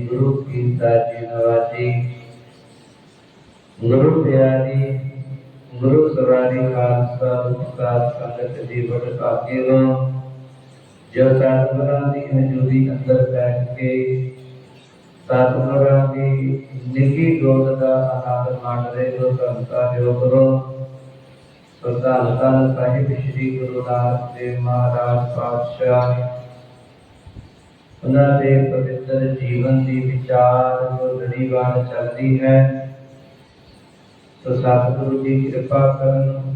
ਗੁਰੂ ਕੀ ਸਾਜੀ ਨਵਾਜੀ ਗੁਰੂ ਪਿਆਰੀ, ਗੁਰੂ ਸਵਾਰੀ ਖਾਲਸਾ ਉਸਤਾਦ ਸੰਗਤ ਦੀ ਬੜ ਭਾਗੇ ਹੋ ਜੋ ਸਤਿਗੁਰਾਂ ਦੀ ਹਜ਼ੂਰੀ ਅੰਦਰ ਬੈਠ ਕੇ ਸਤਿਗੁਰਾਂ ਦੀ ਨਿੱਘੀ ਗੋਦ ਦਾ ਆਨੰਦ ਮਾਣ ਰਹੇ ਹੋ ਸੰਤਾ ਜੋ ਕਰੋ ਸਰਦਾਰ ਧੰਨ ਸਾਹਿਬ ਸ੍ਰੀ ਗੁਰੂ ਨਾਨਕ ਦੇਵ ਮਹਾਰਾਜ ਪਾਤਸ਼ਾਹ ਉਹਨਾਂ ਦੇ ਪਵਿੱਤਰ ਜੀਵਨ ਦੀ ਵਿਚਾਰ ਜੋ ਲੜੀਵਾਰ ਚੱਲਦੀ ਹੈ ਸੋ ਸਤਿਗੁਰੂ ਦੀ ਕਿਰਪਾ ਕਰਨ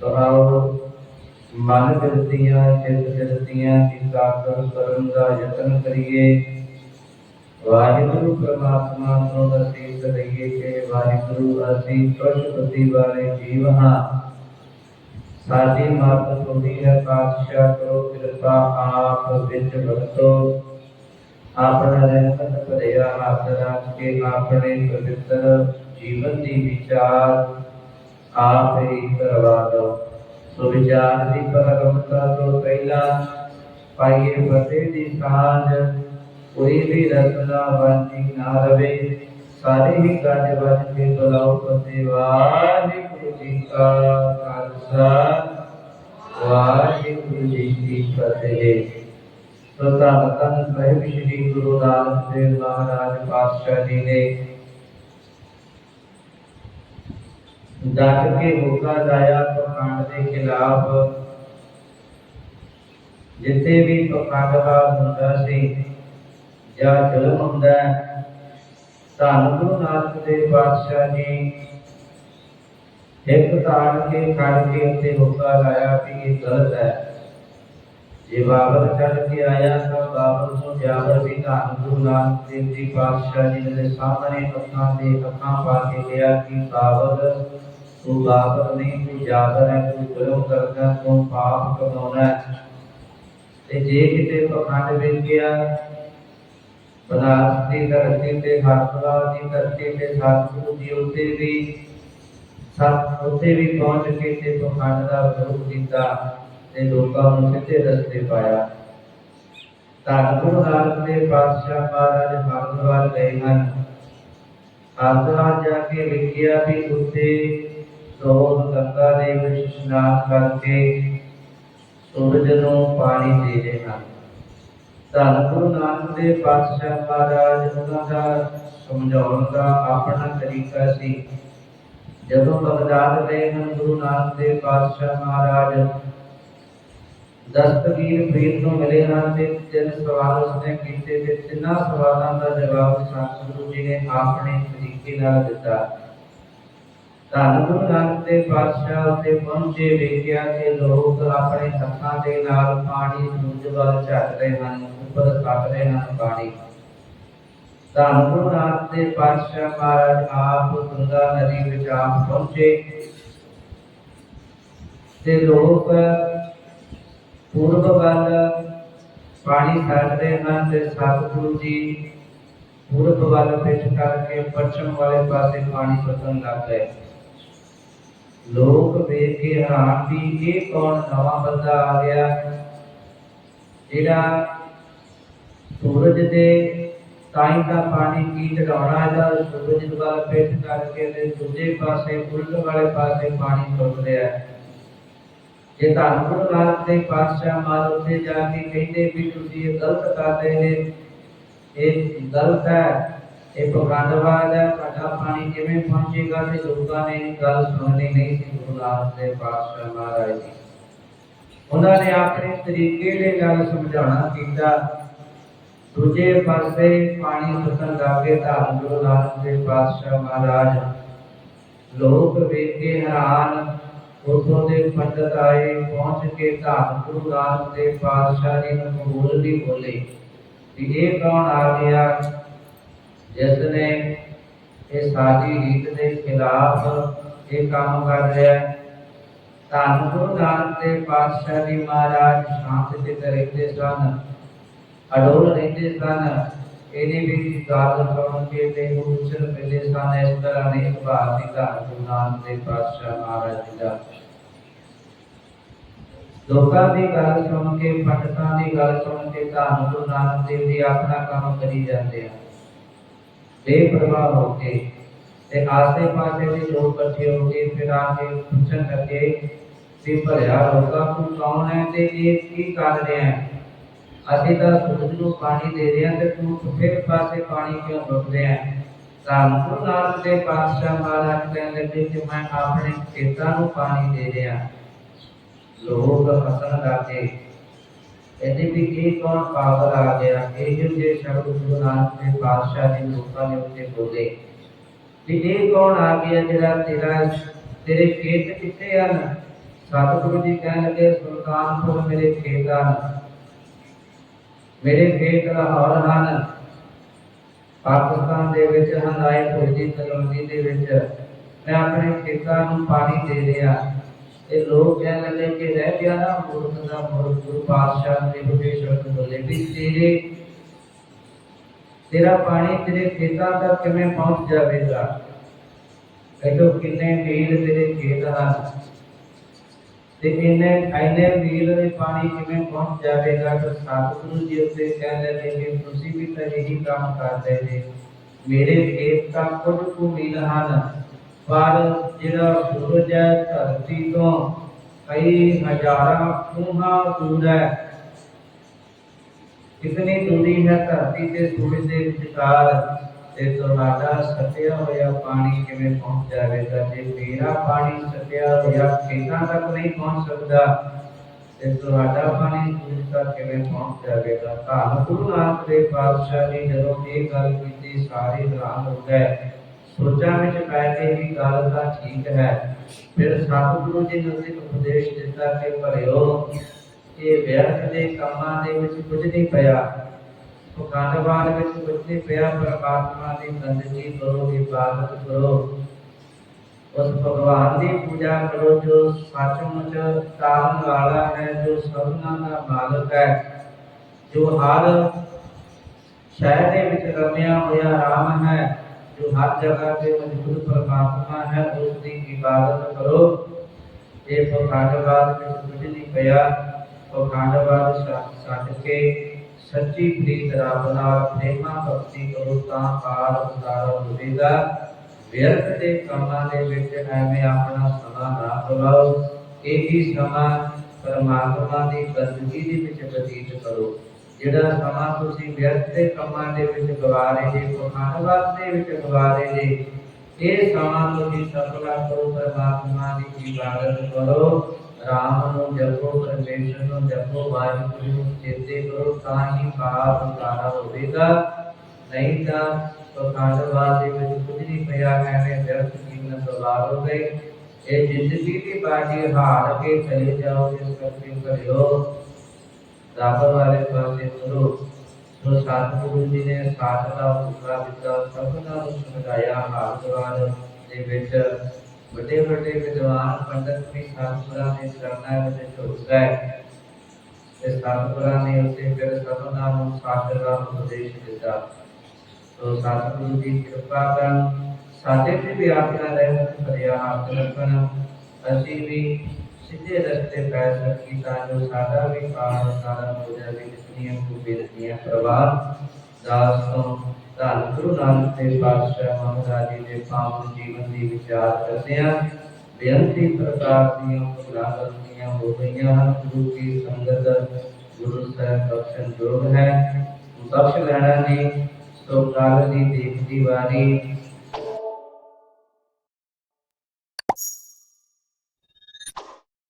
ਸੋ ਆਓ ਮਨ ਬਿਰਤੀਆਂ ਚਿੱਤ ਬਿਰਤੀਆਂ ਦੀ ਸਾਖਰ ਕਰਨ ਦਾ ਯਤਨ ਕਰੀਏ ਵਾਹਿਗੁਰੂ ਪ੍ਰਮਾਤਮਾ ਤੋਂ ਅਸੀਸ ਲਈਏ ਕਿ ਵਾਹਿਗੁਰੂ ਅਸੀਂ ਪਸ਼ੁਪਤੀ ਵਾਲੇ ਜੀਵ ਹਾਂ ਸਾਡੀ ਮਤ ਤੁਹਾਡੀ ਹੈ, ਪਾਤਸ਼ਾਹ ਕਰੋ ਕਿਰਪਾ ਆਪ ਵਿੱਚ ਵਰਤੋ। ਆਪਣਾ ਰਹਿਮਤ ਭਰਿਆ ਹੱਥ ਰੱਖ ਕੇ ਆਪਣੇ ਪਵਿੱਤਰ ਜੀਵਨ ਦੀ ਵਿਚਾਰ ਆਪ ਹੀ ਕਰਵਾ ਦੋ ਸੋ ਵਿਚਾਰ ਦੀ ਪਰਮਤਾ ਤੋਂ ਪਹਿਲਾਂ ਪਾਈਏ ਫਤਿਹ ਦੀ ਸਾਂਝ ਕੋਈ ਵੀ ਰਸਨਾ ਵਾਂਝੀ ਨਾ ਰਵੇ। ਸਾਰੇ ਹੀ ਕਾਜ ਵੱਜ ਕੇ ਬੁਲਾਓ ਫਤਿਹ ਵਾਹਿਗੁਰੂ। ਜੀ ਕਾ ਖਾਲਸਾ ਵਾਹਿਗੁਰੂ ਜੀ ਕੀ ਫਤਿਹ ਸੋ ਧੰਨ ਧੰਨ ਸਾਹਿਬ ਸ੍ਰੀ ਗੁਰੂ ਨਾਨਕ ਦੇਵ ਮਹਾਰਾਜ ਪਾਤਸ਼ਾਹ ਜੀ ਨੇ ਡਟ ਕੇ ਹੋਕਾ ਲਾਇਆ ਪਖੰਡ ਦੇ ਖਿਲਾਫ ਜਿੱਥੇ ਵੀ ਪਖੰਡਵਾਦ ਹੁੰਦਾ ਸੀ ਜਾਂ ਜ਼ੁਲਮ ਹੁੰਦਾ ਹੈ, ਧੰਨ ਗੁਰੂ ਨਾਨਕ ਦੇਵ ਪਾਤਸ਼ਾਹ ਜੀ ਇੱਕ ਤਾਣ ਕੇ ਖੜ ਕੇ ਉੱਤੇ ਹੋਕਾ ਲਾਇਆ ਵੀ ਇਹ ਗਲਤ ਹੈ। ਜੇ ਬਾਬਰ ਚੜ ਕੇ ਆਇਆ ਤਾਂ ਬਾਬਰ ਨੂੰ ਜਾਬਰ ਵੀ ਧੰਨ ਗੁਰੂ ਨਾਨਕ ਦੇਵ ਜੀ ਪਾਤਸ਼ਾਹ ਜੀ ਦੇ ਸਾਹਮਣੇ ਅੱਖਾਂ ਦੇ ਅੱਖਾਂ ਪਾ ਕੇ ਕਿਹਾ ਕਿ ਬਾਬਰ, ਤੂੰ ਬਾਬਰ ਨਹੀਂ, ਤੂੰ ਜਾਬਰ ਹੈ, ਤੂੰ ਜ਼ੁਲਮ ਕਰਦਾ, ਤੂੰ ਪਾਪ ਕਮਾਉਣਾ ਤੇ ਜੇ ਕਿਤੇ ਪਖੰਡ ਵਿੱਚ ਗਿਆ ਬਨਾਰਸ ਦੀ ਧਰਤੀ ਤੇ ਹਰਦੁਆਰ ਦੀ ਧਰਤੀ ਤੇ, ਸਤਿਗੁਰੂ ਜੀ ਉੱਤੇ ਵੀ ਸਤ ਉੱਤੇ ਵੀ ਪਹੁੰਚ ਕੇ ਤੇ ਪਖੰਡ ਦਾ ਵਿਰੋਧ ਕੀਤਾ ਤੇ ਲੋਕਾਂ ਨੂੰ ਸਿੱਧੇ ਰਸਤੇ ਪਾਇਆ। ਧੰਨ ਗੁਰੂ ਨਾਨਕ ਦੇ ਪਾਤਸ਼ਾਹ ਮਹਾਰਾਜ ਹਰਦੁਆਰ ਗਏ ਹਨ। ਹਰਦੁਆਰ ਜਾ ਕੇ ਲਿਖਿਆ ਵੀ ਉੱਤੇ ਰੋਜ਼ ਗੰਗਾ ਦੇ ਵਿੱਚ ਇਸ਼ਨਾਨ ਕਰਕੇ ਸੂਰਜ ਨੂੰ ਪਾਣੀ ਦੇ ਰਹੇ ਹਨ। ਧੰਨ ਗੁਰੂ ਨਾਨਕ ਦੇ ਪਾਤਸ਼ਾਹ ਮਹਾਰਾਜ ਉਹਨਾਂ ਦਾ ਸਮਝਾਉਣ ਦਾ ਆਪਣਾ ਤਰੀਕਾ ਸੀ। ਜਦੋਂ ਬਗਦਾਦ ਗਏ ਹਨ, ਗੁਰੂ ਨਾਨਕ ਦੇ ਪਾਤਸ਼ਾਹ ਮਹਾਰਾਜ। ਦਸਤਗੀਰ ਫਰੀਦ ਨੂੰ ਮਿਲੇ ਹਨ ਤੇ ਤਿੰਨ ਸਵਾਲ ਉਸਨੇ ਕੀਤੇ ਤੇ ਤਿੰਨਾਂ ਸਵਾਲਾਂ ਦਾ ਜਵਾਬ ਸਤਿਗੁਰੂ ਜੀ ਨੇ ਆਪਣੇ ਤਰੀਕੇ ਨਾਲ ਦਿੱਤਾ। ਧੰਨ ਗੁਰੂ ਨਾਨਕ ਦੇ ਪਾਤਸ਼ਾਹ ਉੱਤੇ ਪਹੁੰਚੇ ਵੇਖਿਆ ਕਿ ਲੋਕ ਆਪਣੇ ਹੱਥਾਂ ਦੇ ਨਾਲ ਪਾਣੀ ਸੂਰਜ ਵੱਲ ਝੱਕ ਰਹੇ ਹਨ, ਉੱਪਰ ਸੱਟ ਰਹੇ ਹਨ ਪਾਣੀ। ਧੰਨ ਗੁਰੂ ਨਾਨਕ ਦੇ ਪਾਤਸ਼ਾਹ ਮਹਾਰਾਜ ਆਪ ਗੰਗਾ ਨਦੀ ਵਿੱਚ ਆਪ ਪਹੁੰਚੇ ਤੇ ਲੋਕ ਪੂਰਬ ਵੱਲ ਪਾਣੀ ਛੱਡ ਹਨ ਤੇ ਸਤਿਗੁਰੂ ਜੀ ਪੂਰਬ ਵੱਲ ਪਿੱਛ ਕਰਕੇ ਪੱਛਮ ਵਾਲੇ ਪਾਸੇ ਪਾਣੀ ਸੁੱਟਣ ਲੱਗ ਗਏ। ਲੋਕ ਵੇਖ ਕੇ ਹੈਰਾਨ ਵੀ ਇਹ ਕੌਣ ਨਵਾਂ ਬੰਦਾ ਆ ਗਿਆ ਜਿਹੜਾ ਸੂਰਜ ਦੇ ਤਾਈ ਦਾ ਪਾਣੀ ਕੀ ਚੜਾਉਣਾ, ਇਹਦਾ ਸੂਰਜ ਵੱਲ ਪਿੱਠ ਕਰਕੇ ਤੇ ਦੂਜੇ ਪਾਸੇ ਉਲਟ ਵਾਲੇ ਪਾਸੇ ਪਾਣੀ ਸੁੱਟ ਰਿਹਾ ਜੇ ਧੰਨ ਗੁਰੂ ਦੇ ਪਾਤਸ਼ਾਹ ਮਾਲ ਉੱਤੇ ਜਾ ਕੇ ਕਹਿੰਦੇ ਵੀ ਤੁਸੀਂ ਇਹ ਗਲਤ ਕਰਦੇ ਨੇ ਇਹ ਗਲਤ ਹੈ, ਇਹ ਪਖੰਡਵਾਦ ਹੈ ਸਾਡਾ ਪਾਣੀ ਕਿਵੇਂ ਪਹੁੰਚੇਗਾ ਤੇ ਲੋਕਾਂ ਨੇ ਗੱਲ ਸੁਣਨੀ ਨਹੀਂ ਸੀ ਗੁਰੂ ਨਾਨਕ ਦੇ ਪਾਤਸ਼ਾਹ ਮਹਾਰਾਜ ਜੀ ਉਹਨਾਂ ਨੇ ਆਪਣੇ ਤਰੀਕੇ ਦੇ ਨਾਲ ਸਮਝਾਉਣਾ ਕੀਤਾ। ਦੂਜੇ ਪਾਸੇ ਪਾਣੀ ਸੁੱਟਣ ਲੱਗੇ ਧੰਨ ਗੁਰੂ ਨਾਨਕ ਦੇ ਪਾਤਸ਼ਾਹ ਮਹਾਰਾਜ। ਲੋਕ ਵੇਖ ਕੇ ਹੈਰਾਨ, ਉਥੋਂ ਦੇ ਪੰਡਤ ਆਏ, ਪਹੁੰਚ ਕੇ ਧੰਨ ਗੁਰੂ ਨਾਨਕ ਦੇ ਪਾਤਸ਼ਾਹ ਜੀ ਨੂੰ ਕਬੂਲ ਵੀ ਬੋਲੇ ਕਿ ਇਹ ਕੌਣ ਆ ਗਿਆ ਜਿਸ ਨੇ ਇਹ ਸਾਡੀ ਰੀਤ ਦੇ ਖਿਲਾਫ ਇਹ ਕੰਮ ਕਰ ਰਿਹਾ ਹੈ ਧੰਨ ਗੁਰੂ ਨਾਨਕ ਦੇ ਪਾਤਸ਼ਾਹ ਜੀ ਮਹਾਰਾਜ, ਸ਼ਾਂਤ ਦੇ ਰਹਿੰਦੇ ਸਨ। ਅਡੋਲ ਰਹਿੰਦੇ ਸਨ ਇਹਨੇ ਵੀ ਗੱਲ ਸੁਣ ਕੇ ਤੇ ਉਚਰ ਮਿਲੇ ਸਨ ਇਸ ਤਰ੍ਹਾਂ ਨਹੀਂ ਸੁਭਾਅ ਸੀ ਧੰਨ ਗੁਰੂ ਨਾਨਕ ਦੇ ਪਾਤਸ਼ਾਹ ਮਹਾਰਾਜ ਜੀ ਦਾ ਲੋਕਾਂ ਦੀ ਗੱਲ ਸੁਣ ਕੇ ਪੰਡਤਾਂ ਦੀ ਗੱਲ ਸੁਣ ਕੇ ਧੰਨ ਗੁਰੂ ਨਾਨਕ ਦੇਵ ਜੀ ਆਪਣਾ ਕੰਮ ਕਰੀ ਜਾਂਦੇ ਆ ਬੇਪਰਵਾਹ ਹੋ ਕੇ ਤੇ ਆਸੇ ਪਾਸੇ ਦੇ ਲੋਕ ਅਸੀਂ ਤਾਂ ਸੂਰਜ ਨੂੰ ਪਾਣੀ ਦੇ ਰਹੇ ਤੇ ਤੂੰ ਪੁੱਠੇ ਪਾਸੇ ਪਾਣੀ ਕਿਉਂ ਰੁਕ ਰਿਹਾ ਹੈ? ਤਾਂ ਦੇ ਪਾਤਸ਼ਾਹ ਮਹਾਰਾਜ ਕਹਿੰਦੇ ਲੱਗੇ ਕਿ ਮੈਂ ਆਪਣੇ ਖੇਤਾਂ ਨੂੰ ਪਾਣੀ ਦੇ ਰਿਹਾ, ਲੋਕ ਹੱਸਣ ਲੱਗੇ। ਇਹਦੇ ਵੀ ਇਹ ਕੌਣ ਪਾਗਲ ਆ ਗਿਆ? ਇਹ ਜੋ ਜੇ ਸ਼ਬਦ ਗੁਰੂ ਨਾਨਕ ਦੇ ਪਾਤਸ਼ਾਹ ਜੀ ਲੋਕਾਂ ਦੇ ਉੱਤੇ ਬੋਲੇ। ਵੀ ਇਹ ਕੌਣ ਆ ਗਿਆ ਜਿਹੜਾ ਤੇਰਾ, ਤੇਰੇ ਖੇਤ ਕਿੱਥੇ ਹਨ? ਸਤਿਗੁਰੂ ਜੀ ਕਹਿਣ ਲੱਗੇ, ਸੁਲਤਾਨਪੁਰ ਮੇਰੇ ਖੇਤ ਹਨ। ਮੇਰੇ ਖੇਤ ਲਾਹੌਰ ਹਨ। ਪਾਕਿਸਤਾਨ ਦੇ ਵਿੱਚ ਹੰਦਾਏ ਫੌਜੀ ਕਲੋਨੀ ਦੇ ਵਿੱਚ। ਮੈਂ ਆਪਣੇ ਖੇਤਾਂ ਨੂੰ ਪਾਣੀ ਦੇ ਰਿਹਾ। ਇਹ ਲੋਕ ਕਹਿਣ ਲੱਗੇ ਕਿ ਰਹਿ ਗਿਆ ਨਾ ਮੂਰਖ ਦਾ ਮੂਰਖ ਗੁਰੂ ਪਾਤਸ਼ਾਹ ਨੇ ਬੁੱਢੇ ਸ਼ਬਦ ਬੋਲੇ ਵੀ ਤੇਰੇ, ਤੇਰਾ ਪਾਣੀ ਤੇਰੇ ਖੇਤਾਂ ਤੱਕ ਕਿਵੇਂ ਪਹੁੰਚ ਜਾਵੇਗਾ? ਕਹਿੰਦੇ ਕਿੰਨੇ ਮੀਲ ਤੇਰੇ ਖੇਤ ਹਨ। ਤੇ ਇਹਨੇ ਐਨੇ ਮੀਲ ਦੇ ਪਾਣੀ ਕਿਵੇਂ ਪਹੁੰਚ ਜਾਵੇਗਾ ਤਾਂ ਸਤਿਗੁਰੂ ਜੀ ਉੱਤੇ ਕਹਿੰਦੇ ਨੇ ਕਿ ਤੁਸੀਂ ਵੀ ਤਾਂ ਇਹੀ ਕੰਮ ਕਰਦੇ ਨੇ। ਮੇਰੇ ਖੇਤ ਤਾਂ ਕੁਝ ਕੁ ਮੀਲ ਹਨ, ਪਰ ਜਿਹੜਾ ਸੂਰਜ ਹੈ ਧਰਤੀ ਤੋਂ ਕਈ ਹਜ਼ਾਰਾਂ ਖੂਹਾਂ ਦੂਰ ਹੈ। ਕਿਤਨੀ ਦੂਰੀ ਹੈ ਧਰਤੀ ਤੇ ਸੂਰਜ ਦੇ ਵਿਚਕਾਰ? ਤੇ ਤੁਹਾਡਾ ਸਤਿਆ ਹੋਇਆ ਪਾਣੀ ਕਿਵੇਂ ਪਹੁੰਚ ਜਾਵੇਗਾ? ਜੇ ਮੇਰਾ ਪਾਣੀ ਸਤਿਆ ਹੋਇਆ, ਖੇਤਾਂ ਤੱਕ ਨਹੀਂ ਪਹੁੰਚ ਸਕਦਾ, ਤੇ ਤੁਹਾਡਾ ਪਾਣੀ ਸੂਰਜ ਤੱਕ ਕਿਵੇਂ ਪਹੁੰਚ ਜਾਵੇਗਾ? ਤਾਂ ਗੁਰੂ ਨਾਨਕ ਦੇ ਪਾਤਸ਼ਾਹ ਨੇ ਜਦੋਂ ਇਹ ਗੱਲ ਕੀਤੀ, ਸਾਰੇ ਹੈਰਾਨ ਹੋ ਗਏ। ਸੋਚਾਂ ਵਿੱਚ ਪੈ ਕੇ ਵੀ ਗੱਲ ਤਾਂ ਠੀਕ ਹੈ। ਫਿਰ ਸਤਿਗੁਰੂ ਜੀ ਨੇ ਉਸੇ ਉਪਦੇਸ਼ ਦਿੱਤਾ ਕਿ ਭਰਿਓ, ਇਹ ਵਿਅਰਥ ਦੇ ਕੰਮਾਂ ਦੇ ਵਿੱਚ ਕੁਝ ਨਹੀਂ ਪਿਆ। ਉਹ ਕਾਂਡਵਾਨ ਵਿੱਚ ਕੁਝ ਪਿਆ ਪਰਮਾਤਮਾ ਦੀ ਬੰਦਗੀ ਕਰੋ, ਇਬਾਦਤ ਕਰੋ। ਉਸ ਭਗਵਾਨ ਦੀ ਪੂਜਾ ਕਰੋ ਜੋ ਸੱਚਮੁੱਚ ਤਾਰਨ ਵਾਲਾ ਹੈ, ਜੋ ਸਭਨਾਂ ਦਾ ਮਾਲਕ ਹੈ, ਜੋ ਹਰ ਸ਼ਹਿਰ ਦੇ ਵਿੱਚ ਰਮਿਆ ਹੋਇਆ ਰਾਮ ਹੈ, ਜੋ ਹਰ ਜਗ੍ਹਾ ਤੇ ਮੌਜੂਦ ਪਰਮਾਤਮਾ ਹੈ, ਉਸ ਦੀ ਇਬਾਦਤ ਕਰੋ। ਇਹ ਪਖੰਡਵਾਦ ਵਿੱਚ ਕੁਝ ਨਹੀਂ ਪਿਆ, ਪਖੰਡਵਾਦ ਛੱਡ ਕੇ ਸੱਚੀ ਪ੍ਰੀਤ ਰੱਬ ਨਾਲ ਪ੍ਰੇਮਾ ਭਗਤੀ ਕਰੋ ਤਾਂ ਪਾਰ ਉਤਾਰ ਹੋਵੇਗਾ ਵਿਅਰਥ ਦੇ ਕੰਮਾਂ ਦੇ ਵਿੱਚ ਐਵੇਂ ਆਪਣਾ ਸਮਾਂ ਨਾ ਗਵਾਓ ਇਹ ਹੀ ਸਮਾਂ ਪਰਮਾਤਮਾ ਦੀ ਬੰਦਗੀ ਦੇ ਵਿੱਚ ਬਤੀਤ ਕਰੋ। ਜਿਹੜਾ ਸਮਾਂ ਤੁਸੀਂ ਵਿਅਰਥ ਦੇ ਕੰਮਾਂ ਦੇ ਵਿੱਚ ਗਵਾ ਰਹੇ ਜੇ ਪਖੰਡਵਾਦ ਦੇ ਵਿੱਚ ਗਵਾ ਰਹੇ ਜੇ ਇਹ ਸਮਾਂ ਤੁਸੀਂ ਸਫਲਾ ਕਰੋ, ਪਰਮਾਤਮਾ ਦੀ ਇਬਾਦਤ ਕਰੋ। ਰਾਮ ਨੂੰ ਜਪੋ, ਪਰਮੇਸ਼ਰ ਨੂੰ ਜਪੋ, ਵਾਹਿਗੁਰੂ ਨੂੰ ਚੇਤੇ ਕਰੋ, ਤਾਂ ਹੀ ਪਾਪ ਉਤਾਰਾ ਹੋਵੇਗਾ। ਨਹੀਂ ਤਾਂ ਪਖੰਡਵਾਦ ਦੇ ਵਿੱਚ ਕੁਝ ਨਹੀਂ ਪਿਆ, ਐਵੇਂ ਵਿਅਰਥ ਜੀਵਨ ਸਵਾਰ ਹੋ ਗਏ। ਇਹ ਜ਼ਿੰਦਗੀ ਦੀ ਬਾਜੀ ਹਾਰ ਕੇ ਚਲੇ ਜਾਓ ਇਸ ਕਰਕੇ ਕਰਿਓ ਰੱਬ ਵਾਲੇ ਪਾਸੇ ਤੁਰੋ। ਸੋ ਸਤਿਗੁਰੂ ਜੀ ਨੇ ਸਾਥ ਦਾ ਹੁਕਮ ਦਿੱਤਾ ਸਭਨਾਂ ਨੂੰ ਸਮਝਾਇਆ ਹਾਲਦਵਾਰ ਦੇ ਵਿੱਚ ਵੱਡੇ ਵੱਡੇ ਵਿਦਵਾਨ ਪੰਡਤ ਵੀ ਸਤਿਗੁਰਾਂ ਦੇ ਚਰਨਾਂ ਵਿੱਚ ਝੁਕ ਗਏ ਤੇ ਸਤਿਗੁਰਾਂ ਨੇ ਉਸੇ ਫਿਰ ਸਭਨਾਂ ਨੂੰ ਸਾਥ ਦਾ ਉਪਦੇਸ਼ ਦਿੱਤਾ। ਸੋ ਸਤਿਗੁਰੂ ਦੀ ਕਿਰਪਾ ਕਰਨ ਸਾਡੇ ਤੇ ਵੀ ਆਪਣਾ ਰਹਿਮਤ ਭਰਿਆ ਹੱਥ ਰੱਖਣ। ਅਸੀਂ ਵੀ ਸਿੱਧੇ ਰਸਤੇ ਪੈ ਸਕੀ ਤਾਂ ਜੋ ਸਾਡਾ ਵੀ ਪਾਰ ਸਾਰਾ ਹੋ ਜਾਵੇ ਜਿਤਨੀਆਂ ਕੋ ਬੇਨਤੀਆਂ ਪ੍ਰਵਾਨ ਦਾਸ ਤੋਂ ਧੰਨ ਗੁਰੂ ਨਾਨਕ ਦੇਵ ਪਾਤਸ਼ਾਹ ਮਹਾਰਾਜ ਜੀ ਦੇ ਪਾਵਨ ਜੀਵਨ ਦੀ ਵਿਚਾਰ ਕਰਦੇ ਹਾਂ। ਬੇਅੰਤੀ ਪ੍ਰਕਾਰ ਦੀਆਂ ਭੁੱਲਾਂ ਹੋ ਗਈਆਂ ਹਨ। ਗੁਰੂ ਕੀ ਸੰਗਤ ਗੁਰੂ ਸਾਹਿਬ ਬਖਸ਼ਣ ਯੋਗ ਹੈ। ਬਖਸ਼ ਲੈਣਾ ਨਹੀਂ ਸੋ ਕਾਲ ਦੀ ਦੇਖਦੀ ਵਾਰੀ